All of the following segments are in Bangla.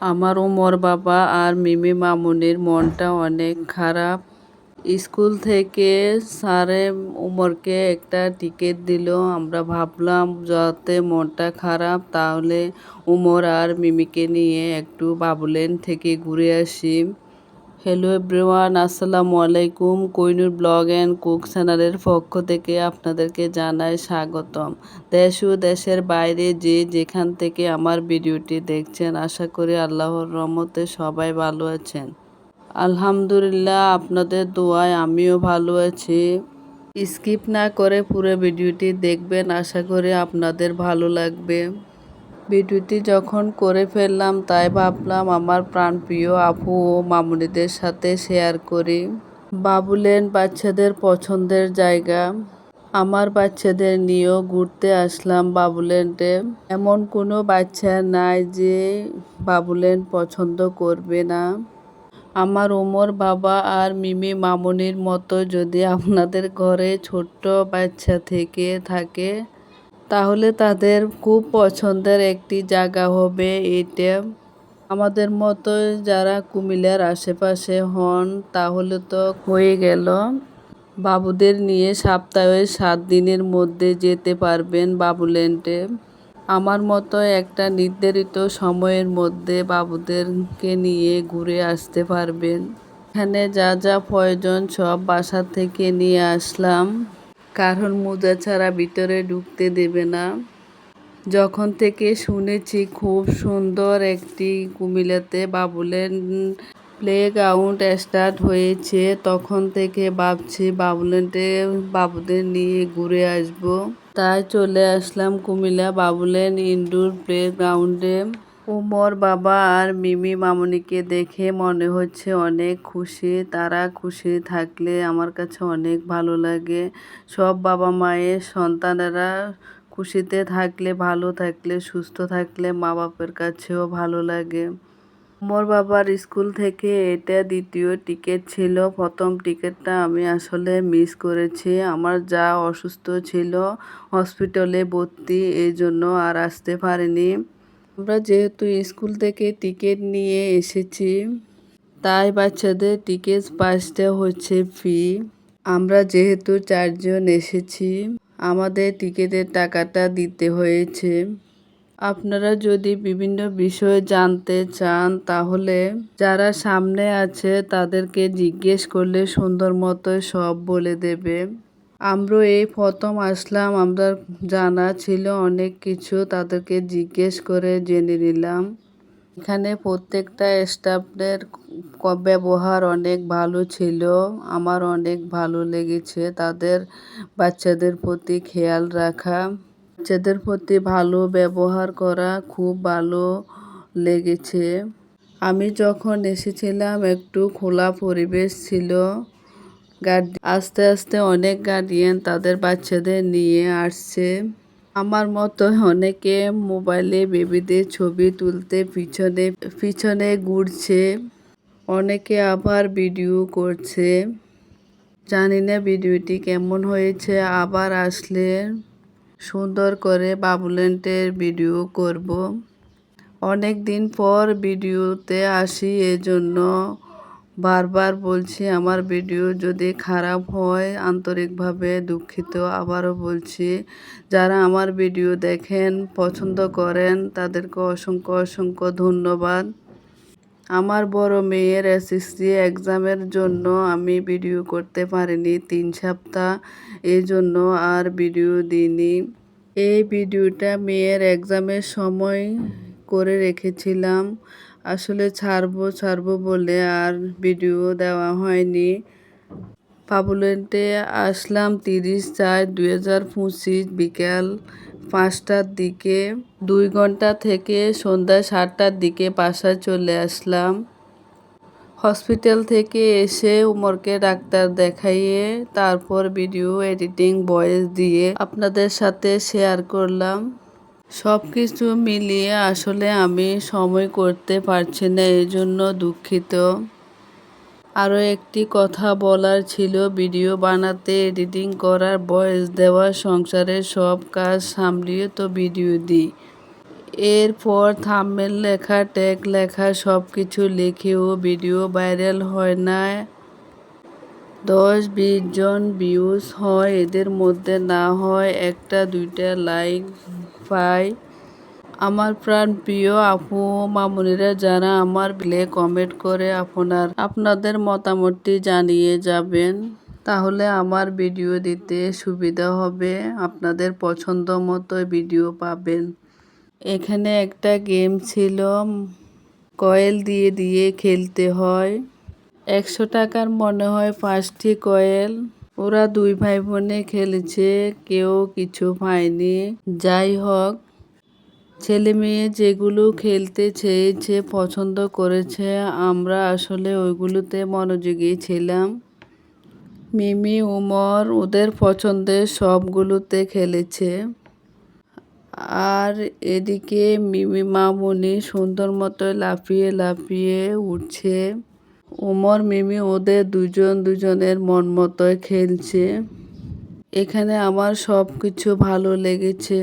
আমার ওমর বাবা আর মিমি মামুনির মনটা অনেক খারাপ। স্কুল থেকে স্যারে উমরকে একটা টিকিট দিল। আমরা ভাবলাম, যাতে মনটা খারাপ, তাহলে উমর আর মিমিকে নিয়ে একটু বাবুলেন থেকে ঘুরে আসি। হ্যালো এভরিওয়ান আসসালামু আলাইকুম। কৈনুর ব্লগ অ্যান্ড কুক চ্যানেলের পক্ষ থেকে আপনাদেরকে জানাই স্বাগতম। দেশ ও দেশের বাইরে যে যেখান থেকে আমার ভিডিওটি দেখছেন, আশা করি আল্লাহর রহমতে সবাই ভালো আছেন। আলহামদুলিল্লাহ, আপনাদের দোয়ায় আমিও ভালো আছি। স্কিপ না করে পুরো ভিডিওটি দেখবেন, আশা করি আপনাদের ভালো লাগবে। ভিডিওটি যখন করে ফেললাম, তাই ভাবলাম আমার প্রাণপ্রিয় আপু ও মামুনিদের সাথে শেয়ার করি। বাবুলেন বাচ্চাদের পছন্দের জায়গা। আমার বাচ্চাদের নিয়েও ঘুরতে আসলাম বাবুল্যান্ডে এমন কোনো বাচ্চা নাই যে বাবুল্যান্ড পছন্দ করবে না। আমার ওমর বাবা আর মিমি মামুনির মতো যদি আপনাদের ঘরে ছোট্ট বাচ্চা থেকে থাকে তাহলে তাদের খুব পছন্দের একটি জায়গা হবে এটা। আমাদের মতো যারা কুমিল্লার আশেপাশে হন, তাহলে তো হয়ে গেল। বাবুদের নিয়ে সপ্তাহে সাত দিনের মধ্যে যেতে পারবেন বাবুল্যান্ডে। আমার মতো একটা নির্ধারিত সময়ের মধ্যে বাবুদেরকে নিয়ে ঘুরে আসতে পারবেন। এখানে যা যা প্রয়োজন সব বাসা থেকে নিয়ে আসলাম। কারণ মোজা ছাড়া ভিতরে ঢুকতে দেবে না। যখন থেকে শুনেছি খুব সুন্দর একটি কুমিল্লাতে বাবুলের প্লে গ্রাউন্ড স্টার্ট হয়েছে, তখন থেকে ভাবছি বাবুলেন্টে বাবুদের নিয়ে ঘুরে আসব। তাই চলে আসলাম কুমিল্লা বাবুলেন ইনডোর প্লে গ্রাউন্ডে উমর বাবা আর মিমি মামনিকে দেখে মনে হচ্ছে অনেক খুশি। তারা খুশি থাকলে আমার কাছে অনেক ভালো লাগে। সব বাবা মায়ের সন্তানেরা খুশিতে থাকলে, ভালো থাকলে, সুস্থ থাকলে মা বাপের কাছেও ভালো লাগে। মোর বাবার স্কুল থেকে এটা দ্বিতীয় টিকিট ছিল। প্রথম টিকিটটা আমি আসলে মিস করেছি। আমার যা অসুস্থ ছিল, হসপিটালে ভর্তি, এই জন্য আর আসতে পারিনি। আমরা যেহেতু স্কুল থেকে টিকিট নিয়ে এসেছি, তাই বাচ্চাদের টিকিট পাসটা হচ্ছে ফি। আমরা যেহেতু চারজন এসেছি, আমাদের টিকিটের টাকাটা দিতে হয়েছে। আপনারা যদি বিভিন্ন বিষয় জানতে চান, তাহলে যারা সামনে আছে, তাদেরকে জিজ্ঞেস করলে সুন্দর মতো সব বলে দেবে। আমরা এই প্রথম আসলাম আমরা জানা ছিল অনেক কিছু, তাদেরকে জিজ্ঞেস করে জেনে নিলাম। এখানে প্রত্যেকটা স্টাফদের ব্যবহার অনেক ভালো ছিল, আমার অনেক ভালো লেগেছে। তাদের বাচ্চাদের প্রতি খেয়াল রাখা, বাচ্চাদের প্রতি ভালো ব্যবহার করা খুব ভালো লেগেছে। আমি যখন এসেছিলাম, একটু খোলা পরিবেশ ছিল। গার্ড আস্তে আস্তে অনেক গার্ডিয়ান তাদের বাচ্চাদের নিয়ে আসছে। আমার মতো অনেকে মোবাইলে বেবিদের ছবি তুলতে পিছনে পিছনে ঘুরছে। অনেকে আবার ভিডিও করছে। জানি না ভিডিওটি কেমন হয়েছে, আবার আসলে সুন্দর করে বাবুল্যান্ডের ভিডিও করব। অনেক দিন পর ভিডিওতে আসি, এজন্য বারবার বলছি, আমার ভিডিও যদি খারাপ হয়, আন্তরিকভাবে দুঃখিত। আবারও বলছি, যারা আমার ভিডিও দেখেন, পছন্দ করেন, তাদেরকে অসংখ্য অসংখ্য ধন্যবাদ। আমার বড় মেয়ের এসএসসি এক্সামের জন্য আমি ভিডিও করতে পারিনি তিন সপ্তাহ। এই জন্য আর ভিডিও দিইনি। এই ভিডিওটা মেয়ের এক্সামের সময় করে রেখেছিলাম। আসলে ছাড়বো ছাড়বো বলে আর ভিডিও দেওয়া হয়নি। পাবুলেন্টে আসলাম তিরিশ চার দুই হাজার পঁচিশ বিকাল পাঁচটার দিকে। দুই ঘণ্টা থেকে সন্ধ্যা সাতটার দিকে বাসায় চলে আসলাম। হসপিটাল থেকে এসে উমরকে ডাক্তার দেখাইয়ে তারপর ভিডিও এডিটিং ভয়েস দিয়ে আপনাদের সাথে শেয়ার করলাম। সব কিছু মিলিয়ে আসলে আমি সময় করতে পারছি না এই জন্য দুঃখিত। আরও একটি কথা বলার ছিল, ভিডিও বানাতে, এডিটিং করার, বয়স দেওয়া, সংসারের সব কাজ সামলিয়ে তো ভিডিও দিই। এরপর থাম্বনেল লেখা, ট্যাগ লেখা সব কিছু লিখেও ভিডিও ভাইরাল হয় না। দশ বিশ জন ভিউজ হয়, এদের মধ্যে না হয় একটা, দুইটা লাইক পায় আমার প্রাণ প্রিয় আপু, মামুনিরা যারা আমার বিলে কমেন্ট করে আপনার, আপনাদের মতামতটি জানিয়ে যাবেন। তাহলে আমার ভিডিও দিতে সুবিধা হবে, আপনাদের পছন্দ মতো ভিডিও পাবেন। এখানে একটা গেম ছিল কয়েল দিয়ে দিয়ে খেলতে হয়। একশো টাকার মনে হয় পাঁচটি কয়েল ওরা দুই ভাই বোনে খেলেছে, কেউ কিছু পায়নি। যাই হোক ছেলে মেয়ে যেগুলো খেলতে চেয়েছে, পছন্দ করেছে, আমরা আসলে ওইগুলোতে মনোযোগী ছিলাম। মিমি, উমর, ওদের পছন্দের সবগুলোতে খেলেছে। আর এদিকে মিমি মামুনি সুন্দর মতো লাফিয়ে লাফিয়ে উঠছে। উমর মিমি ওদের দুজন দুজনের মন মতোই খেলছে। এখানে আমার সব কিছু ভালো লেগেছে।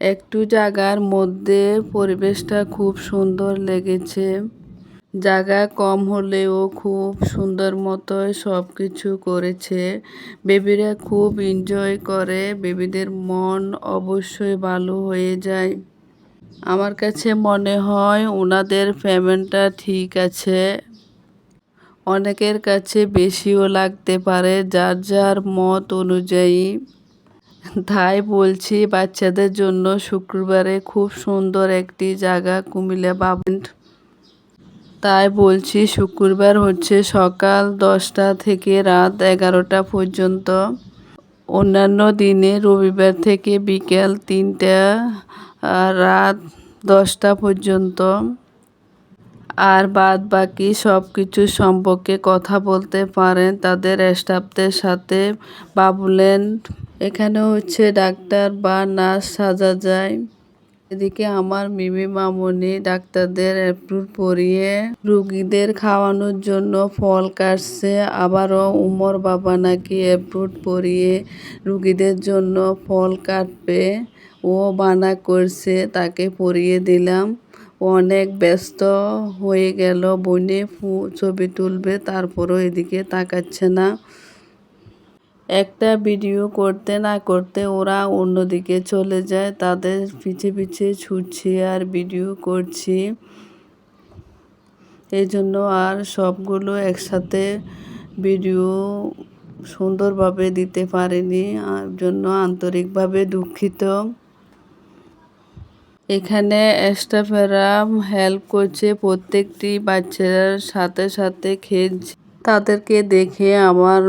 একটু জায়গার মধ্যে পরিবেশটা খুব সুন্দর লেগেছে। জায়গা কম হলেও খুব সুন্দর মতোই সব কিছু করেছে। বেবিরা খুব এনজয় করে। বেবিদের মন অবশ্যই ভালো হয়ে যায়। আমার কাছে মনে হয় ওনাদের পেমেন্টটা ঠিক আছে। অনেকের কাছে বেশিও লাগতে পারে, যার যার মত অনুযায়ী। তাই বলছি, বাচ্চাদের জন্য শুক্রবারে খুব সুন্দর একটি জায়গা, কুমিল্লা বাবেন্ট তাই বলছি, শুক্রবার হচ্ছে সকাল দশটা থেকে রাত এগারোটা পর্যন্ত। অন্যান্য দিনে রবিবার থেকে বিকেল তিনটা রাত দশটা পর্যন্ত। আর বাদ বাকি সব কিছু সম্পর্কে কথা বলতে পারেন তাদের স্টাফদের সাথে। বাবুলেন এখানে হচ্ছে ডাক্তার বা নার্স সাজা যায়। এদিকে আমার মিমি মামনি ডাক্তারদের অ্যাপ্রুভ পরিয়ে রুগীদের খাওয়ানোর জন্য ফল কাটছে। আবারও উমর বাবা নাকি অ্যাপ্রুভ পরিয়ে রুগীদের জন্য ফল কাটবে। ও বানা করছে, তাকে পরিয়ে দিলাম। অনেক ব্যস্ত হয়ে গেল, বনে ছবি তুলবে, তারপরও এদিকে তাকাচ্ছে না। একটা ভিডিও করতে না করতে ওরা অন্যদিকে চলে যায়, তাদের পিছে পিছে ছুটছি আর ভিডিও করছি। এই জন্য আর সবগুলো একসাথে ভিডিও সুন্দরভাবে দিতে পারিনি জন্য আন্তরিকভাবে দুঃখিত। এখানে স্টাফেরা হেল্প করছে প্রত্যেকটি বাচ্চার সাথে সাথে খেলছে। তাদেরকে দেখে আমার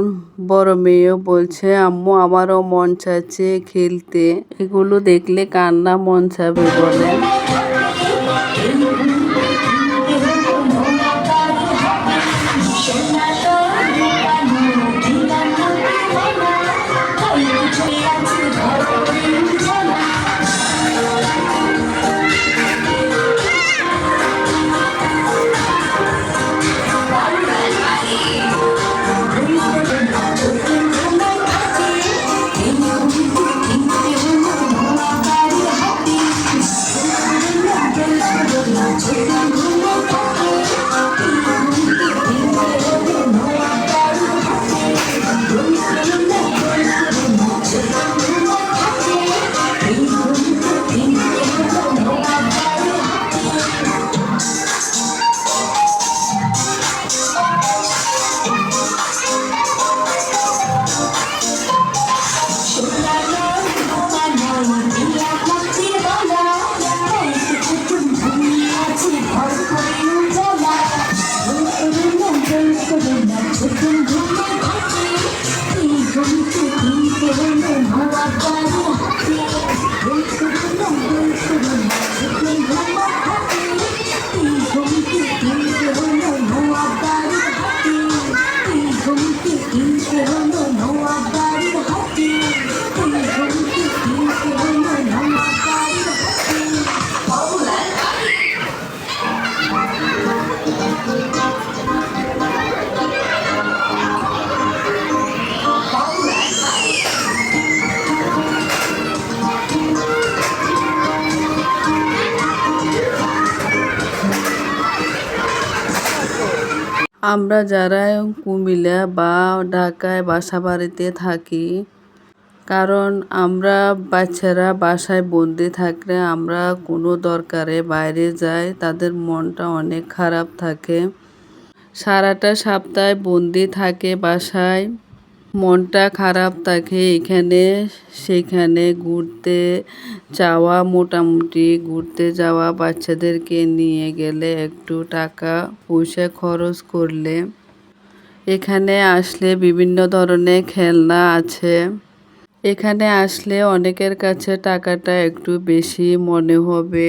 বড় মেয়েও বলছে, আম্মু, আমারও মন চাচ্ছে খেলতে। এগুলো দেখলে কান্না মন চাবে বলে? 就算快乐 আমরা যারা কুমিল্লা বা ঢাকায় বাসা বাড়িতে থাকি, কারণ আমরা বাচ্চারা বাসায় বন্দি থাকলে আমরা কোনো দরকারে বাইরে যাই, তাদের মনটা অনেক খারাপ থাকে। সারাটা সপ্তাহে বন্দি থাকে বাসায়। মনটা খারাপ থাকে, এখানে সেখানে ঘুরতে যাওয়া মোটামুটি, ঘুরতে যাওয়া বাচ্চাদেরকে নিয়ে গেলে একটু টাকা পয়সা খরচ করলে এখানে আসলে বিভিন্ন ধরনের খেলনা আছে। এখানে আসলে অনেকের কাছে টাকাটা একটু বেশি মনে হবে।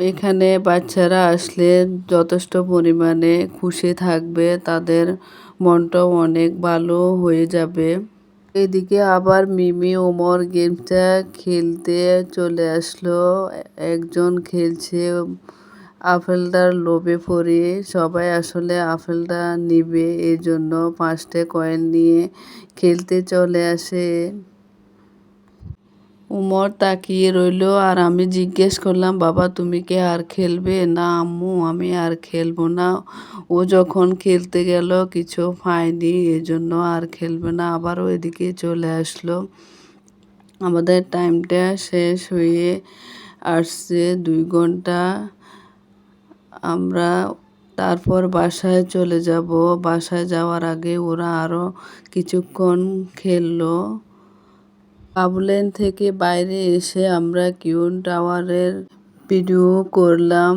এখানে বাচ্চারা আসলে যথেষ্ট পরিমাণে খুশি থাকবে, তাদের মনটাও অনেক ভালো হয়ে যাবে। এদিকে আবার মিমি ওমর গেমটা খেলতে চলে আসলো। একজন খেলছে আপেলটার লোভে পড়ে। সবাই আসলে আপেলটা নিবে এই জন্য পাঁচটা কয়েন নিয়ে খেলতে চলে আসে। উমর তাকিয়ে রইল আর আমি জিজ্ঞেস করলাম, বাবা, তুমি কি আর খেলবে? না, আম্মু, আমি আর খেলব না। ও যখন খেলতে গেল, কিছু পায়নি এজন্য আর খেলবে না। আবারও এদিকে চলে আসলো। আমাদের টাইমটা শেষ হয়ে আসছে দুই ঘণ্টা। আমরা তারপর বাসায় চলে যাব। বাসায় যাওয়ার আগে ওরা আরও কিছুক্ষণ খেললো। কাবুলেন থেকে বাইরে এসে আমরা কিউন টাওয়ারের ভিডিও করলাম।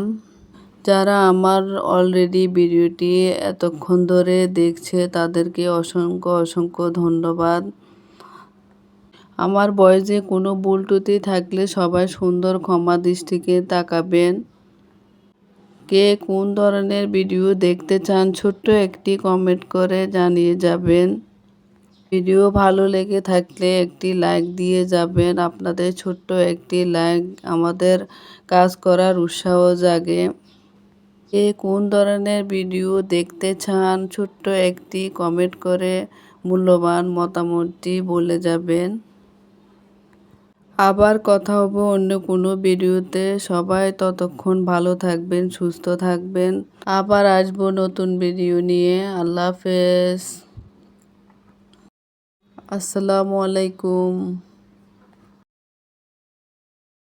যারা আমার অলরেডি ভিডিওটি এতক্ষণ ধরে দেখছে, তাদেরকে অসংখ্য অসংখ্য ধন্যবাদ। আমার বয়সে কোনো ত্রুটি থাকলে সবাই সুন্দর ক্ষমা দৃষ্টিকে তাকাবেন। কে কোন ধরনের ভিডিও দেখতে চান, ছোট্ট একটি কমেন্ট করে জানিয়ে যাবেন। ভিডিও ভালো লেগে থাকলে একটি লাইক দিয়ে যাবেন। আপনাদের ছোট্ট একটি লাইক আমাদের কাজ করার উৎসাহ জাগে। এ কোন ধরনের ভিডিও দেখতে চান, ছোট্ট একটি কমেন্ট করে মূল্যবান মতামতটি বলে যাবেন। আবার কথা হবে অন্য কোনো ভিডিওতে। সবাই ততক্ষণ ভালো থাকবেন, সুস্থ থাকবেন। আবার আসব নতুন ভিডিও নিয়ে। আল্লাহ হাফেজ। আসসালামু আলাইকুম।